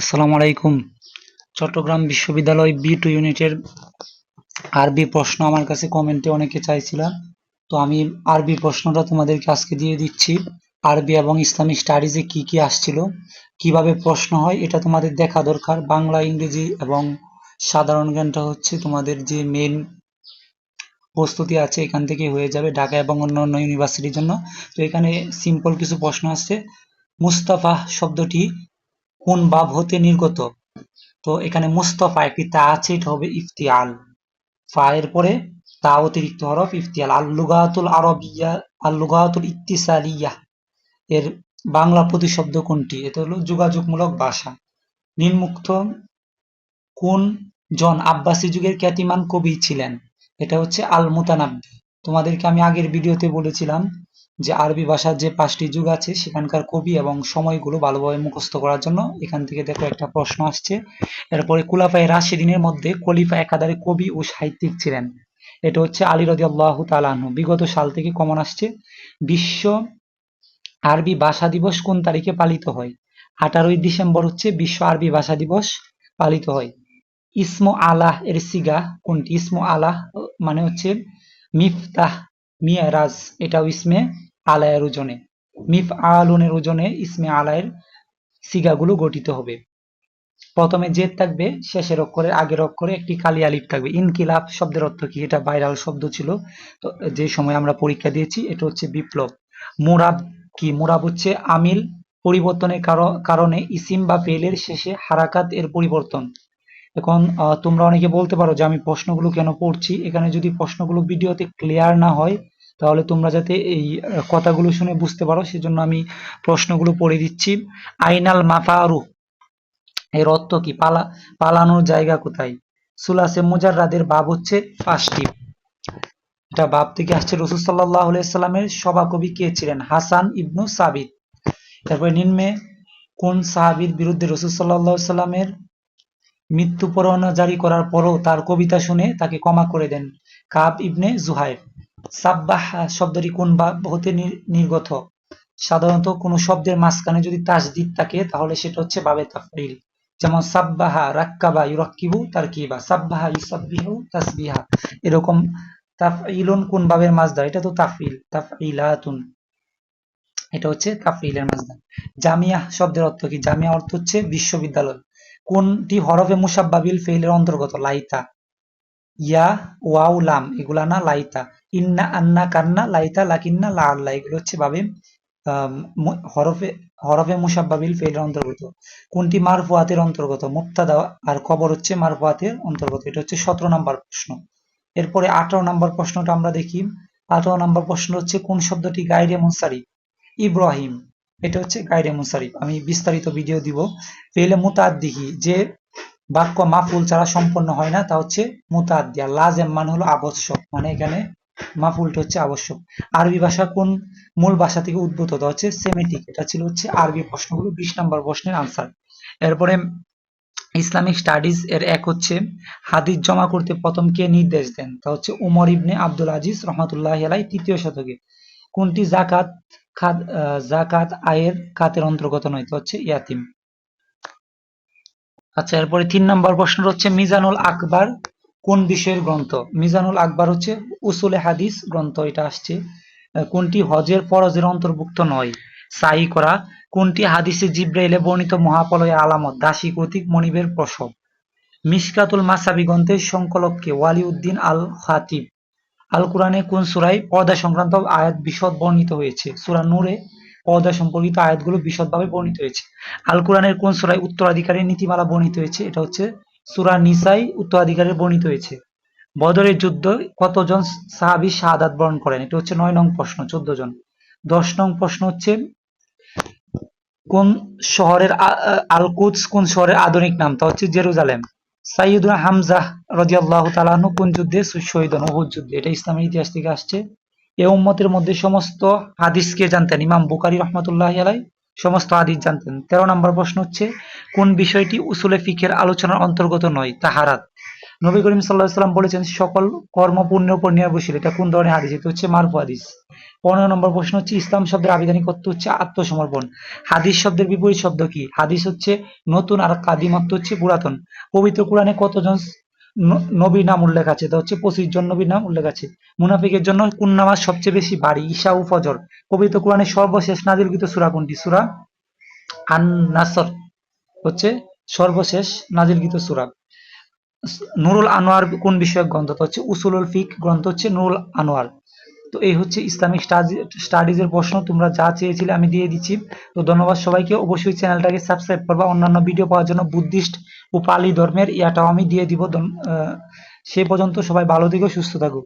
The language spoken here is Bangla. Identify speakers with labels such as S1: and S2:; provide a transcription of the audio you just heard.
S1: আসসালামু আলাইকুম। চট্টগ্রাম বিশ্ববিদ্যালয় বি টু ইউনিটের আরবি প্রশ্ন আমার কাছে কমেন্টে অনেকে চাইছিলেন তো আমি আরবি প্রশ্নটা তোমাদেরকে আজকে দিয়ে দিচ্ছি। আরবি এবং ইসলামিক স্টাডিজে কি কি আসছিল, কীভাবে প্রশ্ন হয়, এটা তোমাদের দেখা দরকার। বাংলা, ইংরেজি এবং সাধারণ জ্ঞানটা হচ্ছে তোমাদের যে মেন প্রস্তুতি আছে এখান থেকে হয়ে যাবে ঢাকা এবং অন্যান্য ইউনিভার্সিটির জন্য। তো এখানে সিম্পল কিছু প্রশ্ন আসছে। মুস্তাফা শব্দটি কোন বাব হতে নির্গত? তো এখানে মুস্তফা একটি তা আছে এটা হবে ইফতিয়াল। ফা এর পরে তা অতিরিক্ত হরফ ইফতিয়াল। আল লুগাতুল আরবিয়া আল লুগাতুল ইত্তিসালিয়া। এর বাংলা প্রতিশব্দ কোনটি? এটা হলো যোগাযোগমূলক ভাষা। নিম্মুক্ত কোন জন আব্বাসী যুগের খ্যাতিমান কবি ছিলেন? এটা হচ্ছে আল মুতানাব্বি তোমাদেরকে আমি আগের ভিডিওতে বলেছিলাম যে আরবি ভাষার যে পাঁচটি যুগ আছে, সেখানকার কবি এবং সময়গুলো ভালোভাবে মুখস্থ করার জন্য এখান থেকে দেখো একটা প্রশ্ন আসছে। এরপরে কুলাফায় রাশিদিনের মধ্যে খলিফা একাধারে কবি ও সাহিত্যিক ছিলেন। এটা হচ্ছে আলী রদি আল্লাহ তালাহু বিগত সাল থেকে কমন আসছে। বিশ্ব আরবি ভাষা দিবস কোন তারিখে পালিত হয়? আঠারোই ডিসেম্বর হচ্ছে বিশ্ব আরবি ভাষা দিবস পালিত হয়। ইসমো আলাহ এর সিগা কোনটি? ইসমো আলাহ মানে হচ্ছে মিফতাহ, মিয়ারাজ। এটাও ইসমে আলায়ের ওজনে মিফ আলুনের ওজনে ইসমে আলায়ের সিগাগুলো গঠিত হবে। প্রথমে জেদ থাকবে, শেষের অক্ষরের আগের অক্ষরে একটি কালি আলিফ থাকবে। ইনকিলাব শব্দের অর্থ কি? এটা ভাইরাল শব্দ ছিল। তো যে সময় আমরা পরীক্ষা দিয়েছি, এটা হচ্ছে বিপ্লব। মুরাব কি? মুরাব হচ্ছে আমিল পরিবর্তনের কার- কারণে ইসিম বা পেলের শেষে হারাকাত এর পরিবর্তন। এখন তোমরা অনেকে বলতে পারো যে আমি প্রশ্নগুলো কেন পড়ছি? এখানে যদি প্রশ্নগুলো ভিডিওতে ক্লিয়ার না হয় তাহলে তোমরা যাতে এই কথাগুলো শুনে বুঝতে পারো, সেজন্য আমি প্রশ্নগুলো পড়ে দিচ্ছি। আইনাল মাফারু এর অর্থ কি? পালা, পালানোর জায়গা কোথায়? সুলাসে মুজাররাদের বাব হচ্ছে পাঁচটি। এটা বাব থেকে আসছে রসুল সাল্লাহ সাল্লামের সভাকবি কে ছিলেন? হাসান ইবনু সাবিত। তারপরে নিম্নে, কোন সাহাবীর বিরুদ্ধে রসুল সাল্লাহ সাল্লামের মৃত্যু পরোয়ানা জারি করার পরও তার কবিতা শুনে তাকে ক্ষমা করে দেন কাব ইবনে জুহাইর। সাব্বাহ শব্দটি কোন বাব হতে নির্গত? সাধারণত কোনো শব্দের মাঝখানে যদি তাসদিদ থাকে, তাহলে সেটা হচ্ছে বাবে তাফরিল। যেমন সাব্বাহা রাক্কাবা ইউরাক্কিবু তারকিবা, সাব্বাহা ইউসাব্বিহু তাসবিহা। এরকম তাফইলুন কোন বাবের মাঝদার এটা তো তাফইল তাফইলাতুন এটা হচ্ছে তাফইলের মাঝদার জামিয়া শব্দের অর্থ কি? জামিয়া অর্থ হচ্ছে বিশ্ববিদ্যালয়। কোনটি হরফে মুসাব্বাবিল ফেইলের অন্তর্গত? লাইতা। ইয়া, ওয়াও, লাম, এগুলা না লাইতা। ইন্না আন্না কান্না, লাইতা, লাকিন্না লা আল্লাহ এগুলো হচ্ছে ভাবে হরফে হরফে মুসাব্বাবিল ফেইলের অন্তর্গত। কোনটি মারফুয়াতের অন্তর্গত? মুক্তাদা আর খবর হচ্ছে মারফুয়াতের অন্তর্গত। এটা হচ্ছে সতেরো নম্বর প্রশ্ন। এরপরে আঠারো নম্বর প্রশ্নটা আমরা দেখি। আঠারো নম্বর প্রশ্ন হচ্ছে, কোন শব্দটি গাইরে মুনসারিফ ইব্রাহিম। এটা হচ্ছে গাইরে মুনসারিফ আমি বিস্তারিত ভিডিও দিব। ফেলে মুতাদ্দিহি, যে বাক্য মাফুল ছাড়া সম্পন্ন হয় না, তা হচ্ছে মুতাদ্দি লাজেম মানে হলো আবশ্যক মানে এখানে মাফুলটা হচ্ছে আবশ্যক। আরবি ভাষা কোন মূল ভাষা থেকে উদ্ভূত? তা হচ্ছে সেমেটিক এটা ছিল হচ্ছে আরবি প্রশ্নগুলো, বিশ নম্বর প্রশ্নের আনসার এরপরে ইসলামিক স্টাডিজ এর এক হচ্ছে হাদিস জমা করতে প্রথম কে নির্দেশ দেন? তা হচ্ছে উমর ইবনে আব্দুল আজিজ রহমতুল্লাহ আলাই তৃতীয় শতকে। কোনটি জাকাত জাকাত আয়ের খাতের অন্তর্গত নয়? তা হচ্ছে ইয়াতিম। আচ্ছা এরপরে তিন নম্বর প্রশ্ন হচ্ছে মিজানুল আকবর কোন বিষয়ের গ্রন্থ? মিজানুল আকবর হচ্ছে উসুলে হাদিস গ্রন্থ, এটা আসছে। কোনটি হজের ফরজের অন্তর্ভুক্ত নয়? সাই করা। কোনটি হাদিসে জিব্রাইলে বর্ণিত মহাপলয় আলামত? দাসী কর্তৃক মনিবের প্রসব। মিশকাতুল মাসাবি গ্রন্থের সংকলককে ওয়ালিউদ্দিন আল খাতিব আল কোরআনে কোন সূরায় পর্দা সংক্রান্ত আয়াত বিশদ বর্ণিত হয়েছে? সুরা নূরে পর্দা সম্পর্কিত আয়াতগুলো বিশদভাবে বর্ণিত হয়েছে। আল কোরআনের কোন সূরায় উত্তরাধিকারের নীতিমালা বর্ণিত হয়েছে? এটা হচ্ছে সুরা নিসাই উত্তরাধিকারের বর্ণিত হয়েছে। বদরের যুদ্ধ কতজন সাহাবি শাহাদাত বরণ করেন? এটা হচ্ছে নয় নং প্রশ্ন, চোদ্দ জন। দশ নং প্রশ্ন হচ্ছে, কোন শহরের আ- আ- আল কুদস কোন শহরের আধুনিক নাম? তা হচ্ছে জেরুজালেম। সাইয়দুনা হামজাহ রাদিয়াল্লাহু তাআলা কোন যুদ্ধে শহীদ হন? যুদ্ধে। এটা ইসলামের ইতিহাস থেকে আসছে। এ উম্মতের মধ্যে সমস্ত হাদিসকে জানতেন? ইমাম বুখারী রহমতুল্লাহ আলাই সমস্ত হাদিস জানতেন। তেরো নম্বর প্রশ্ন হচ্ছে, কোন বিষয়টি উসুলে ফিকের আলোচনার অন্তর্গত নয়? তাহারাত। নবী করিম সাল্লাহ সাল্লাম বলেছেন, সকল কর্ম পুণ্যের উপর নির্ভরশীল। এটা কোন ধরনের হাদিস? এটা হচ্ছে মারফু হাদিস। পনেরো নম্বর প্রশ্ন হচ্ছে, ইসলাম শব্দের আবিধানিক অর্থ হচ্ছে আত্মসমর্পণ। হাদিস শব্দের বিপরীত শব্দ কি? হাদিস হচ্ছে নতুন আর কাদিম অর্থ হচ্ছে পুরাতন। পবিত্র কোরআনে কতজন ন- নবীর নাম উল্লেখ আছে। তা হচ্ছে পঁচিশ জন নবীর নাম উল্লেখ আছে। মুনাফিকের জন্য কোন নামাজ সবচেয়ে বেশি ভারী ঈশা ও ফজর। পবিত্র কোরআনের সর্বশেষ নাজিলকৃত সুরা কোনটি? সুরা আন নাসর হচ্ছে সর্বশেষ নাজিলকৃত সুরা। নুরুল আনোয়ার কোন বিষয়ক গ্রন্থ? হচ্ছে উসুলুল ফিক গ্রন্থ হচ্ছে নুরুল আনোয়ার। তো এই হচ্ছে ইসলামিক স্টাডিজ এর প্রশ্ন, তোমরা যা চেয়েছিলে আমি দিয়ে দিচ্ছি। তো ধন্যবাদ সবাইকে। অবশ্যই চ্যানেলটাকে সাবস্ক্রাইব করবা। অন্যান্য ভিডিও পাওয়ার জন্য বুদ্ধিস্ট ও পালি ধর্মের ইয়াটাও আমি দিয়ে দিব। সে পর্যন্ত সবাই ভালো থেকো, সুস্থ থাকো।